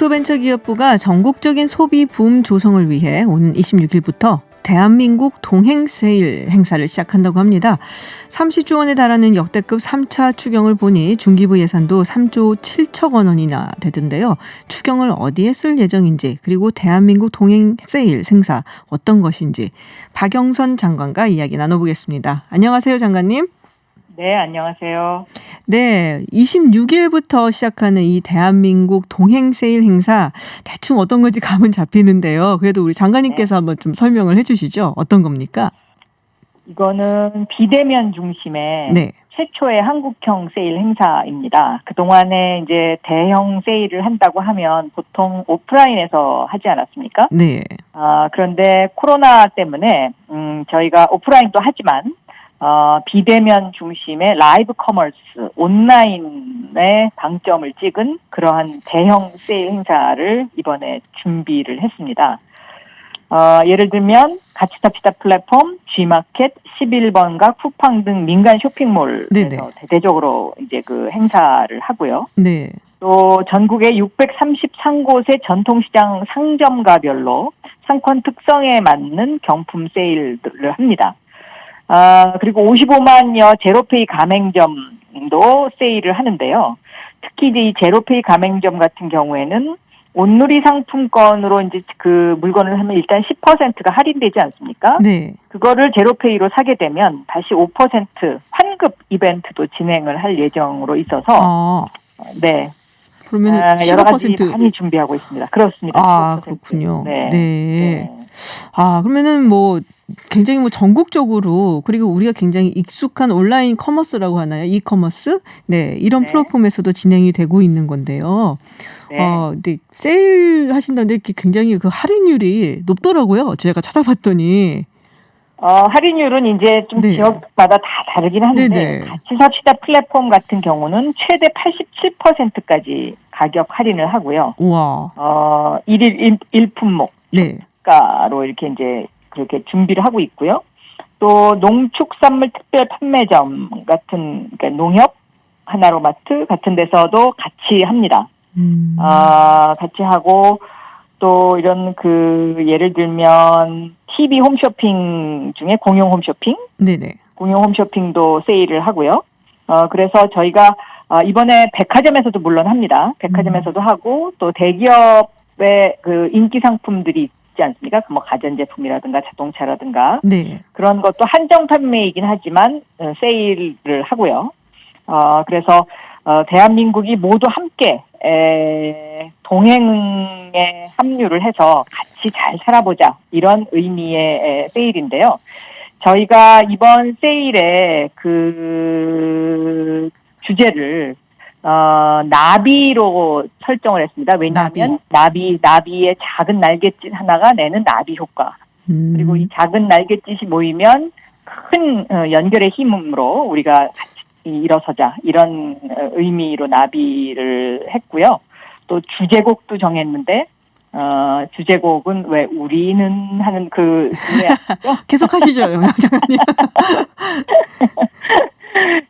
중소벤처기업부가 전국적인 소비 붐 조성을 위해 오는 26일부터 대한민국 동행 세일 행사를 시작한다고 합니다. 30조 원에 달하는 역대급 3차 추경을 보니 중기부 예산도 3조 7천 원이나 되던데요. 추경을 어디에 쓸 예정인지 그리고 대한민국 동행 세일 행사 어떤 것인지 박영선 장관과 이야기 나눠보겠습니다. 안녕하세요, 장관님. 네, 안녕하세요. 네, 26일부터 시작하는 이 대한민국 동행 세일 행사 대충 어떤 건지 감은 잡히는데요. 그래도 우리 장관님께서 한번 좀 설명을 해주시죠. 어떤 겁니까? 이거는 비대면 중심의 네, 최초의 한국형 세일 행사입니다. 그동안에 이제 대형 세일을 한다고 하면 보통 오프라인에서 하지 않았습니까? 네, 아, 그런데 코로나 때문에, 음, 저희가 오프라인도 하지만, 어, 비대면 중심의 라이브 커머스, 온라인에 방점을 찍은 그러한 대형 세일 행사를 이번에 준비를 했습니다. 어, 예를 들면, 같이 탑시다 플랫폼, G마켓, 11번가, 쿠팡 등 민간 쇼핑몰에서 네네. 대대적으로 이제 그 행사를 하고요. 네, 또 전국의 633곳의 전통시장 상점가별로 상권 특성에 맞는 경품 세일을 합니다. 아, 그리고 55만여 제로페이 가맹점도 세일을 하는데요. 특히 이제 이 제로페이 가맹점 같은 경우에는 온누리 상품권으로 이제 그 물건을 하면 일단 10%가 할인되지 않습니까? 네. 그거를 제로페이로 사게 되면 다시 5% 환급 이벤트도 진행을 할 예정으로 있어서 아, 네. 그러면 아, 여러 가지 15%. 많이 준비하고 있습니다. 그렇습니다. 아, 15%. 그렇군요. 네. 네. 네. 아, 그러면은 뭐 굉장히 뭐 전국적으로 그리고 우리가 굉장히 익숙한 온라인 커머스라고 하나요? 이커머스? 네, 이런 네. 플랫폼에서도 진행이 되고 있는 건데요. 네. 어, 근데 세일 하신다는데 이렇게 굉장히 그 할인율이 높더라고요. 제가 찾아봤더니. 어, 할인율은 이제 좀 네. 지역마다 다 다르긴 한데 네네. 같이 삽시다 플랫폼 같은 경우는 최대 87%까지 가격 할인을 하고요. 우와. 어, 일일 일, 일 품목 네. 가로 이렇게 이제 그렇게 준비를 하고 있고요. 또 농축산물 특별 판매점 같은 그러니까 농협 하나로마트 같은 데서도 같이 합니다. 음. 아, 같이 하고 또 이런 그 예를 들면 TV 홈쇼핑 중에 공용 홈쇼핑, 네네. 공용 홈쇼핑도 세일을 하고요. 어, 그래서 저희가 어, 이번에 백화점에서도 물론 합니다. 백화점에서도 하고 또 대기업의 그 인기 상품들이 있지 않습니까? 그뭐 가전제품이라든가 자동차라든가 네. 그런 것도 한정 판매이긴 하지만 어, 세일을 하고요. 어, 그래서 어, 대한민국이 모두 함께 에, 동행에 합류를 해서 같이 잘 살아보자 이런 의미의 에, 세일인데요. 저희가 이번 세일에 그 주제를 어, 나비로 설정을 했습니다. 왜냐하면 나비, 나비 의 작은 날갯짓 하나가 내는 나비 효과. 음. 그리고 이 작은 날갯짓이 모이면 큰 어, 연결의 힘으로 우리가 같이 일어서자 이런 어, 의미로 나비를 했고요. 또 주제곡도 정했는데 어, 주제곡은 왜 우리는 하는 그? 계속 하시죠, 영양 장관님.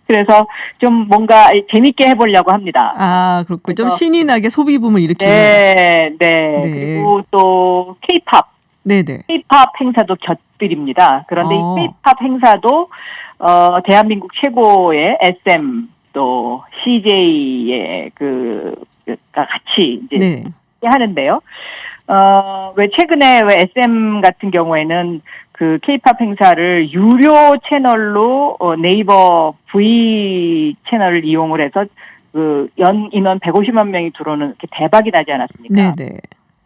그래서 좀 뭔가 재밌게 해보려고 합니다. 아, 그렇고 좀 신이 나게 소비 붐을 일으키는. 네, 네, 네. 그리고 또 K-팝 네네. K-팝 행사도 곁들입니다. 그런데 어. 이 K-팝 행사도 어, 대한민국 최고의 SM 또 CJ의 그 가 같이 이제 네. 하는데요. 어, 왜 최근에 왜 SM 같은 경우에는 그 K-팝 행사를 유료 채널로 어, 네이버 V 채널을 이용을 해서 그 연 인원 150만 명이 들어오는 이렇게 대박이 나지 않았습니까? 네네.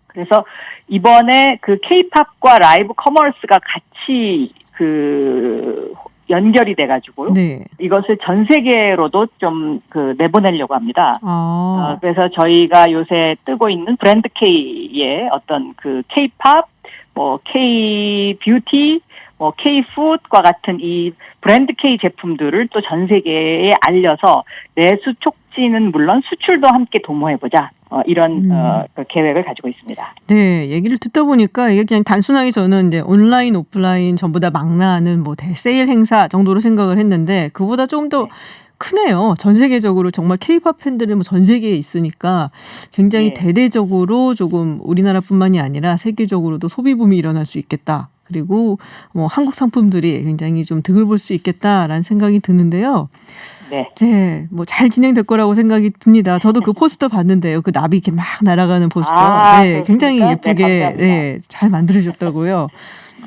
그래서 이번에 그 케이팝과 라이브 커머스가 같이 그 연결이 돼가지고요. 네. 이것을 전 세계로도 좀 그 내보내려고 합니다. 어, 아. 그래서 저희가 요새 뜨고 있는 브랜드 K의 어떤 그 K-팝, 뭐 K 뷰티, 뭐 K 푸드과 같은 이 브랜드 K 제품들을 또 전 세계에 알려서 내수 촉진은 물론 수출도 함께 도모해보자. 어, 이런 음. 어, 그 계획을 가지고 있습니다. 네, 얘기를 듣다 보니까 이게 그냥 단순하게 저는 이제 온라인, 오프라인 전부 다 망라하는 뭐 대세일 행사 정도로 생각을 했는데 그보다 조금 더 크네요. 전 세계적으로 정말 케이팝 팬들은 뭐 전 세계에 있으니까 굉장히 네. 대대적으로 조금 우리나라뿐만이 아니라 세계적으로도 소비 붐이 일어날 수 있겠다. 그리고 뭐 한국 상품들이 굉장히 좀 득을 볼 수 있겠다라는 생각이 드는데요. 네. 네, 뭐 잘 진행될 거라고 생각이 듭니다. 저도 그 포스터 봤는데요. 그 나비 이렇게 막 날아가는 포스터. 아, 네, 굉장히 그렇습니까? 네, 예쁘게 감사합니다. 네, 잘 만들어줬다고요.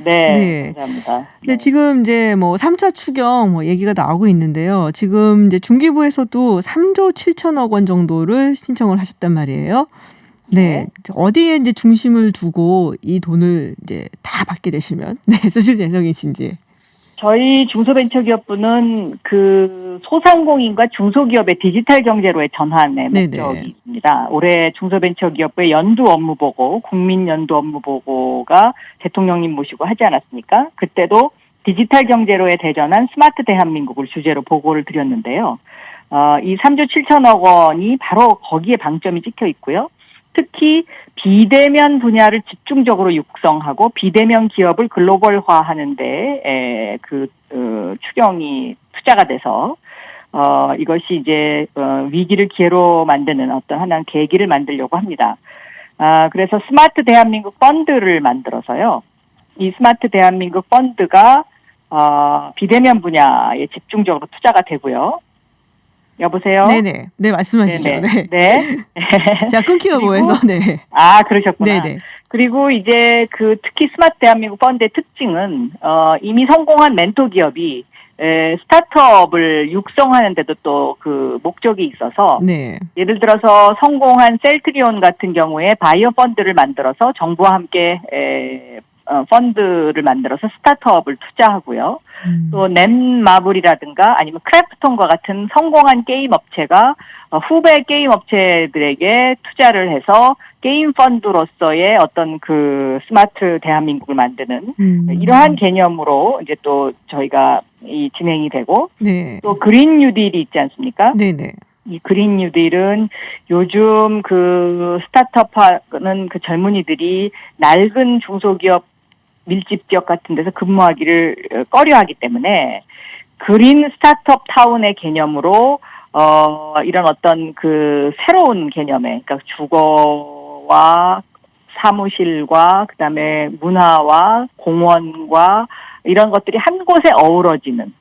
네. 네. 감사합니다. 근데 네. 지금 이제 뭐 3차 추경 뭐 얘기가 나오고 있는데요. 지금 이제 중기부에서도 3조 7천억 원 정도를 신청을 하셨단 말이에요. 네. 어디에 이제 중심을 두고 이 돈을 이제 다 받게 되시면 네, 쓰실 예정이신지. 저희 중소벤처기업부는 그 소상공인과 중소기업의 디지털 경제로의 전환의 네네. 목적이 있습니다. 올해 중소벤처기업부의 연두 업무 보고, 국민 연두 업무 보고가 대통령님 모시고 하지 않았습니까? 그때도 디지털 경제로의 대전환 스마트 대한민국을 주제로 보고를 드렸는데요. 어, 이 3조 7천억 원이 바로 거기에 방점이 찍혀 있고요. 특히 비대면 분야를 집중적으로 육성하고 비대면 기업을 글로벌화하는데 에, 그 어, 추경이 투자가 돼서 어, 이것이 이제 어, 위기를 기회로 만드는 어떤 하나의 계기를 만들려고 합니다. 아, 그래서 스마트 대한민국 펀드를 만들어서요. 이 스마트 대한민국 펀드가 어, 비대면 분야에 집중적으로 투자가 되고요. 여보세요? 네네. 네, 말씀하시죠. 네네. 네. 네. 자, 끊기가 뭐해서 네. 아, 그러셨구나. 네네. 그리고 이제 그 특히 스마트 대한민국 펀드의 특징은 어 이미 성공한 멘토 기업이 에, 스타트업을 육성하는데도 또 그 목적이 있어서 네. 예를 들어서 성공한 셀트리온 같은 경우에 바이오 펀드를 만들어서 정부와 함께 에, 어, 펀드를 만들어서 스타트업을 투자하고요. 음. 또 넷마블이라든가 아니면 크래프톤과 같은 성공한 게임 업체가 어, 후배 게임 업체들에게 투자를 해서 게임 펀드로서의 어떤 그 스마트 대한민국을 만드는 음. 이러한 개념으로 이제 또 저희가 이 진행이 되고 네. 또 그린 뉴딜이 있지 않습니까? 네네. 이 그린 뉴딜은 요즘 그 스타트업 하는 그 젊은이들이 낡은 중소기업 밀집 지역 같은 데서 근무하기를 어, 꺼려하기 때문에 그린 스타트업 타운의 개념으로 어 이런 어떤 그 새로운 개념의 그러니까 주거와 사무실과 그다음에 문화와 공원과 이런 것들이 한 곳에 어우러지는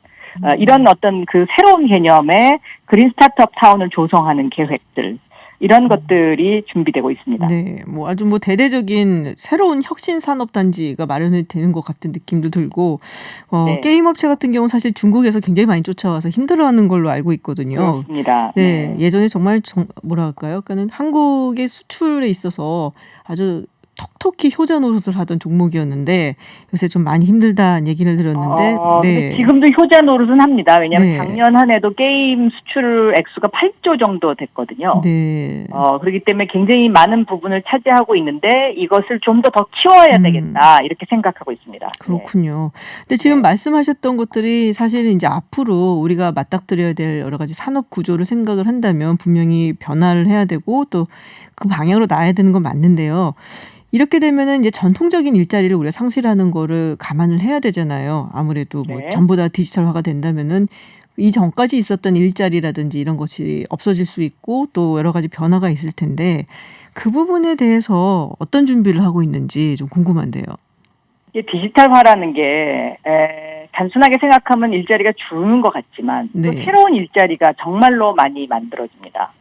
어, 이런 어떤 그 새로운 개념의 그린 스타트업 타운을 조성하는 계획들 이런 것들이 준비되고 있습니다. 네, 뭐 아주 뭐 대대적인 새로운 혁신 산업 단지가 마련이 되는 것 같은 느낌도 들고 어, 네. 게임 업체 같은 경우 사실 중국에서 굉장히 많이 쫓아와서 힘들어하는 걸로 알고 있거든요. 그렇습니다. 네, 예전에 정말 정, 뭐라 할까요? 그러니까는 한국의 수출에 있어서 아주 톡 톡히 효자 노릇을 하던 종목이었는데 요새 좀 많이 힘들다는 얘기를 들었는데 어, 네. 지금도 효자 노릇은 합니다. 왜냐하면 네. 작년 한 해도 게임 수출 액수가 8조 정도 됐거든요. 네. 어, 그렇기 때문에 굉장히 많은 부분을 차지하고 있는데 이것을 좀 더 더 키워야 음. 되겠다 이렇게 생각하고 있습니다. 그렇군요. 근데 지금 네. 말씀하셨던 것들이 사실은 이제 앞으로 우리가 맞닥뜨려야 될 여러 가지 산업 구조를 생각을 한다면 분명히 변화를 해야 되고 또 그 방향으로 나야 되는 건 맞는데요. 이렇게 되면은 이제 전통적인 일자리를 우리가 상실하는 거를 감안을 해야 되잖아요. 아무래도 뭐 네. 전부 다 디지털화가 된다면은 이 전까지 있었던 일자리라든지 이런 것이 없어질 수 있고 또 여러 가지 변화가 있을 텐데 그 부분에 대해서 어떤 준비를 하고 있는지 좀 궁금한데요. 이게 디지털화라는 게 에, 단순하게 생각하면 일자리가 주는 것 같지만 또 네. 새로운 일자리가 정말로 많이 만들어집니다.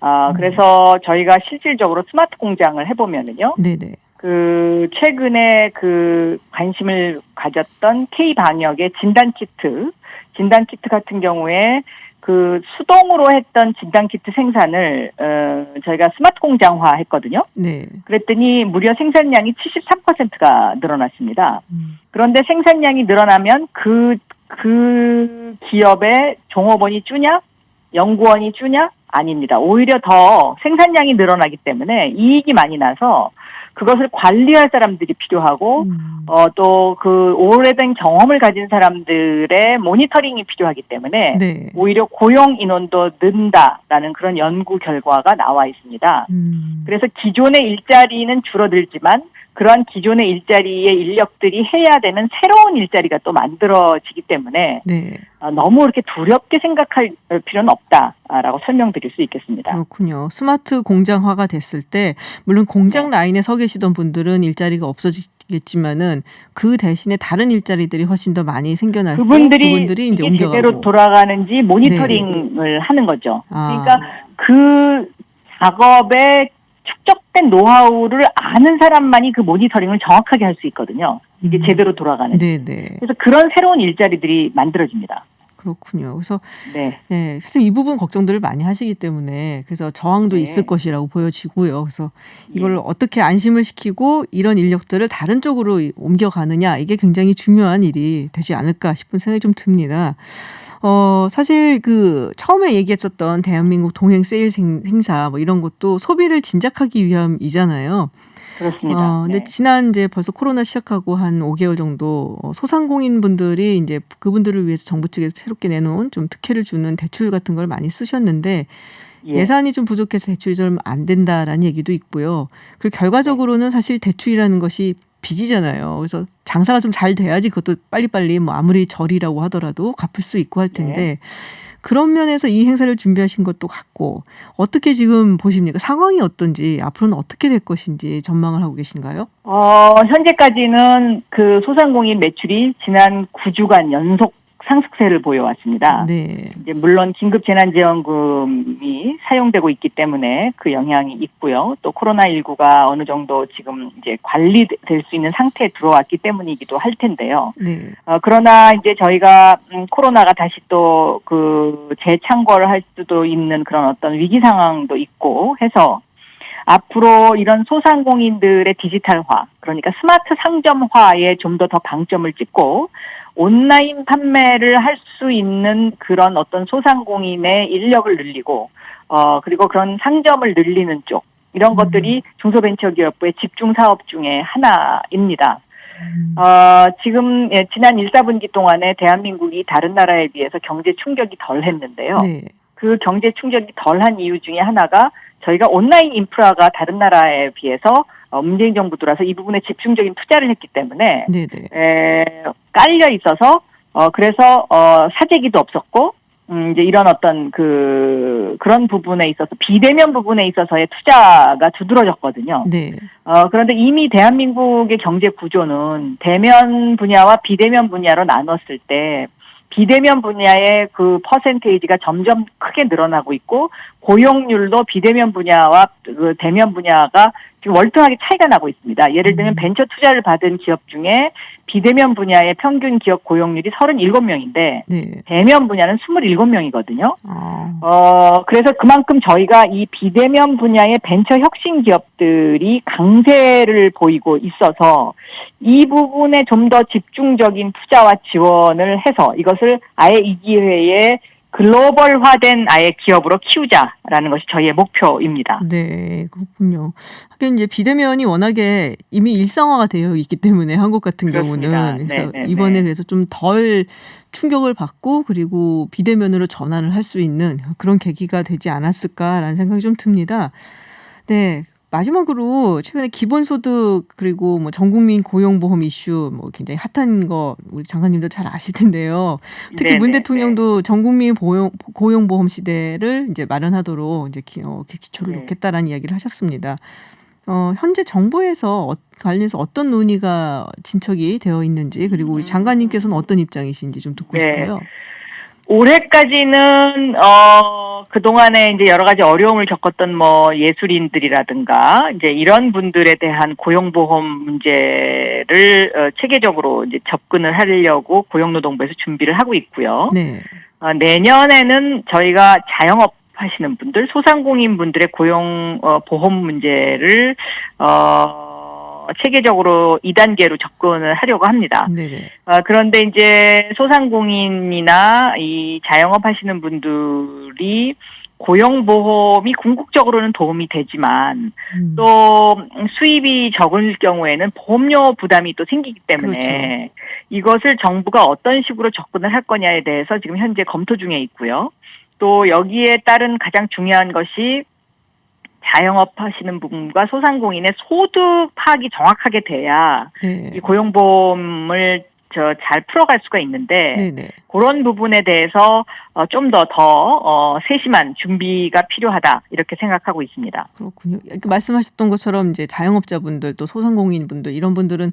아, 음. 그래서 저희가 실질적으로 스마트 공장을 해보면은요, 네네. 그 최근에 그 관심을 가졌던 K 방역의 진단 키트, 진단 키트 같은 경우에 그 수동으로 했던 진단 키트 생산을 어, 저희가 스마트 공장화 했거든요. 네. 그랬더니 무려 생산량이 73%가 늘어났습니다. 음. 그런데 생산량이 늘어나면 그, 그 기업의 종업원이 주냐? 연구원이 주냐? 아닙니다. 오히려 더 생산량이 늘어나기 때문에 이익이 많이 나서 그것을 관리할 사람들이 필요하고 음. 어, 또 그 오래된 경험을 가진 사람들의 모니터링이 필요하기 때문에 네. 오히려 고용 인원도 는다라는 그런 연구 결과가 나와 있습니다. 음. 그래서 기존의 일자리는 줄어들지만 그러한 기존의 일자리의 인력들이 해야 되는 새로운 일자리가 또 만들어지기 때문에 네. 어, 너무 이렇게 두렵게 생각할 필요는 없다라고 설명드릴 수 있겠습니다. 그렇군요. 스마트 공장화가 됐을 때 물론 공장 네. 라인에 서 계시던 분들은 일자리가 없어지겠지만은 그 대신에 다른 일자리들이 훨씬 더 많이 생겨날 때 그분들이, 그분들이 이제 옮겨가고 제대로 돌아가는지 모니터링을 하는 거죠. 아. 그러니까 그 작업에 축적된 노하우를 아는 사람만이 그 모니터링을 정확하게 할 수 있거든요. 이게 음. 제대로 돌아가는. 네, 네. 그래서 그런 새로운 일자리들이 만들어집니다. 그렇군요. 그래서 네. 네, 사실 이 부분 걱정들을 많이 하시기 때문에 그래서 저항도 네. 있을 것이라고 보여지고요. 그래서 이걸 예. 어떻게 안심을 시키고 이런 인력들을 다른 쪽으로 이- 옮겨가느냐 이게 굉장히 중요한 일이 되지 않을까 싶은 생각이 좀 듭니다. 어, 사실 그 처음에 얘기했었던 대한민국 동행 세일 행- 행사 뭐 이런 것도 소비를 진작하기 위함이잖아요. 그렇습니다. 어, 근데 네. 지난 이제 벌써 코로나 시작하고 한 5개월 정도 어, 소상공인 분들이 이제 그분들을 위해서 정부 측에서 새롭게 내놓은 좀 특혜를 주는 대출 같은 걸 많이 쓰셨는데 예. 예산이 좀 부족해서 대출이 좀 안 된다라는 얘기도 있고요. 그리고 결과적으로는 사실 대출이라는 것이 빚이잖아요. 그래서 장사가 좀 잘 돼야지 그것도 빨리빨리 뭐 아무리 절이라고 하더라도 갚을 수 있고 할 텐데 그런 면에서 이 행사를 준비하신 것도 같고 어떻게 지금 보십니까? 상황이 어떤지 앞으로는 어떻게 될 것인지 전망을 하고 계신가요? 어, 현재까지는 그 소상공인 매출이 지난 9주간 연속 상승세를 보여왔습니다. 네. 이제 물론 긴급 재난지원금이 사용되고 있기 때문에 그 영향이 있고요. 또 코로나19가 어느 정도 지금 이제 관리될 수 있는 상태에 들어왔기 때문이기도 할 텐데요. 네. 어, 그러나 이제 저희가 음, 코로나가 다시 또 그 재창궐 할 수도 있는 그런 어떤 위기 상황도 있고 해서 앞으로 이런 소상공인들의 디지털화, 그러니까 스마트 상점화에 좀 더더 방점을 찍고 온라인 판매를 할 수 있는 그런 어떤 소상공인의 인력을 늘리고 어 그리고 그런 상점을 늘리는 쪽 이런 음. 것들이 중소벤처기업부의 집중 사업 중에 하나입니다. 음. 어, 지금 예, 지난 1, 4분기 동안에 대한민국이 다른 나라에 비해서 경제 충격이 덜 했는데요. 네. 그 경제 충격이 덜 한 이유 중에 하나가 저희가 온라인 인프라가 다른 나라에 비해서 어, 문재인 정부 들어서 이 부분에 집중적인 투자를 했기 때문에 네, 네. 에, 깔려 있어서 어 그래서 어 사재기도 없었고 음 이제 이런 어떤 그 그런 부분에 있어서 비대면 부분에 있어서의 투자가 두드러졌거든요. 네. 어 그런데 이미 대한민국의 경제 구조는 대면 분야와 비대면 분야로 나눴을 때 비대면 분야의 그 퍼센테이지가 점점 크게 늘어나고 있고 고용률도 비대면 분야와 그 대면 분야가 지금 월등하게 차이가 나고 있습니다. 예를 들면 음. 벤처 투자를 받은 기업 중에 비대면 분야의 평균 기업 고용률이 37명인데 네. 대면 분야는 27명이거든요. 아. 어, 그래서 그만큼 저희가 이 비대면 분야의 벤처 혁신 기업들이 강세를 보이고 있어서 이 부분에 좀 더 집중적인 투자와 지원을 해서 이것을 아예 이 기회에 글로벌화된 아예 기업으로 키우자라는 것이 저희의 목표입니다. 네, 그렇군요. 하긴 이제 비대면이 워낙에 이미 일상화가 되어 있기 때문에 한국 같은 그렇습니다. 경우는 그래서 네, 네, 이번에 네. 그래서 좀 덜 충격을 받고 그리고 비대면으로 전환을 할 수 있는 그런 계기가 되지 않았을까라는 생각이 좀 듭니다. 네. 마지막으로 최근에 기본소득 그리고 뭐 전국민 고용보험 이슈 뭐 굉장히 핫한 거 우리 장관님도 잘 아실 텐데요. 특히 네, 문 네, 대통령도 전국민 보용, 고용보험 시대를 이제 마련하도록 이제 기, 어, 기초를 네. 놓겠다라는 이야기를 하셨습니다. 어, 현재 정부에서 어, 관련해서 어떤 논의가 진척이 되어 있는지 그리고 우리 장관님께서는 어떤 입장이신지 좀 듣고 네. 싶어요. 올해까지는 어 그동안에 이제 여러 가지 어려움을 겪었던 뭐 예술인들이라든가 이제 이런 분들에 대한 고용보험 문제를 어, 체계적으로 이제 접근을 하려고 고용노동부에서 준비를 하고 있고요. 네. 어, 내년에는 저희가 자영업 하시는 분들, 소상공인 분들의 고용 어, 보험 문제를 어 체계적으로 2단계로 접근을 하려고 합니다. 네네. 어, 그런데 이제 소상공인이나 이 자영업 하시는 분들이 고용보험이 궁극적으로는 도움이 되지만 음. 또 수입이 적을 경우에는 보험료 부담이 또 생기기 때문에 그렇죠. 이것을 정부가 어떤 식으로 접근을 할 거냐에 대해서 지금 현재 검토 중에 있고요. 또 여기에 따른 가장 중요한 것이 자영업 하시는 분과 소상공인의 소득 파악이 정확하게 돼야 네. 이 고용보험을 저 잘 풀어갈 수가 있는데 네네. 그런 부분에 대해서 어, 좀 더더 어, 세심한 준비가 필요하다 이렇게 생각하고 있습니다. 그렇군요. 이렇게 말씀하셨던 것처럼 이제 자영업자분들 또 소상공인분들 이런 분들은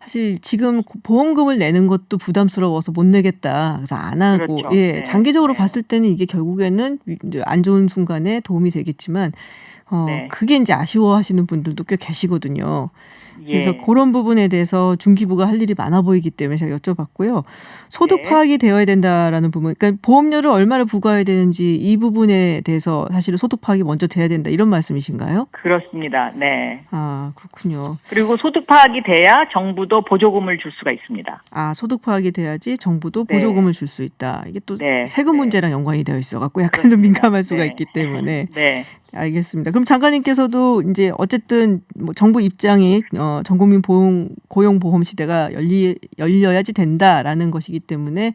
사실 지금 고- 보험금을 내는 것도 부담스러워서 못 내겠다. 그래서 안 하고 그렇죠. 예 네. 장기적으로 네. 봤을 때는 이게 결국에는 안 좋은 순간에 도움이 되겠지만 어 네. 그게 이제 아쉬워하시는 분들도 꽤 계시거든요. 예. 그래서 그런 부분에 대해서 중기부가 할 일이 많아 보이기 때문에 제가 여쭤봤고요. 소득 네. 파악이 되어야 된다라는 부분, 그러니까 보험료를 얼마나 부과해야 되는지 이 부분에 대해서 사실은 소득 파악이 먼저 돼야 된다 이런 말씀이신가요? 그렇습니다. 네. 아 그렇군요. 그리고 소득 파악이 돼야 정부도 보조금을 줄 수가 있습니다. 아 소득 파악이 돼야지 정부도 네. 보조금을 줄 수 있다. 이게 또 네. 세금 네. 문제랑 연관이 되어 있어 갖고 약간 좀. 민감할 수가 네. 있기 때문에 네. 알겠습니다. 그럼 장관님께서도 이제 어쨌든 뭐 정부 입장이 어, 전국민 보험 고용 보험 시대가 열리 열려야지 된다라는 것이기 때문에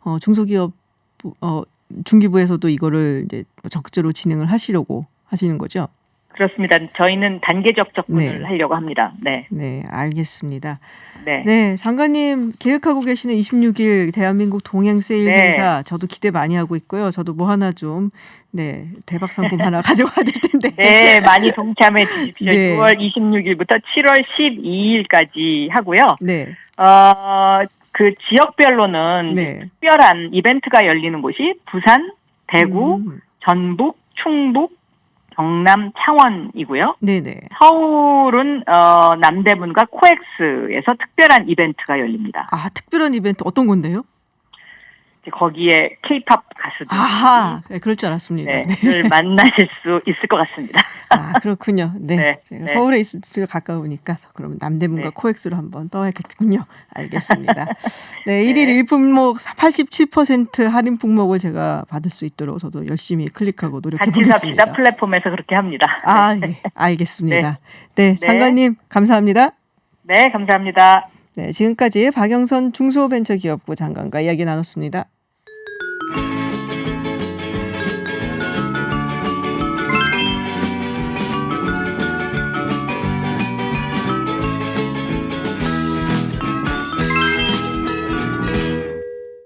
어, 중소기업 부- 어, 중기부에서도 이거를 이제 뭐 적극적으로 진행을 하시려고 하시는 거죠. 그렇습니다. 저희는 단계적 접근을 네. 하려고 합니다. 네. 네, 알겠습니다. 네. 네, 장관님 계획하고 계시는 26일 대한민국 동행 세일 네. 행사 저도 기대 많이 하고 있고요. 저도 뭐 하나 좀 네, 대박 상품 하나 가져가야 될 텐데. 네, 많이 동참해 주십시오. 네. 6월 26일부터 7월 12일까지 하고요. 네. 어, 그 지역별로는 네. 특별한 이벤트가 열리는 곳이 부산, 대구, 음, 전북, 충북, 경남, 창원이고요. 네, 네. 서울은 어, 남대문과 코엑스에서 특별한 이벤트가 열립니다. 아, 특별한 이벤트 어떤 건데요? 거기에 케이팝 가수들 아하, 네, 그럴 줄 알았습니다. 네, 네. 를 만나실 수 있을 것 같습니다. 아, 그렇군요. 네. 네, 제가 네. 서울에 있을 가까우니까 그럼 남대문과 네. 코엑스로 한번 떠야겠군요. 알겠습니다. 네, 일일 일품목 87% 할인 품목을 제가 받을 수 있도록 저도 열심히 클릭하고 노력해 같이 보겠습니다. 삽시다 플랫폼에서 그렇게 합니다. 아, 예. 알겠습니다. 네, 네. 장관님 감사합니다. 네, 감사합니다. 네, 지금까지 박영선 중소벤처기업부 장관과 이야기 나눴습니다.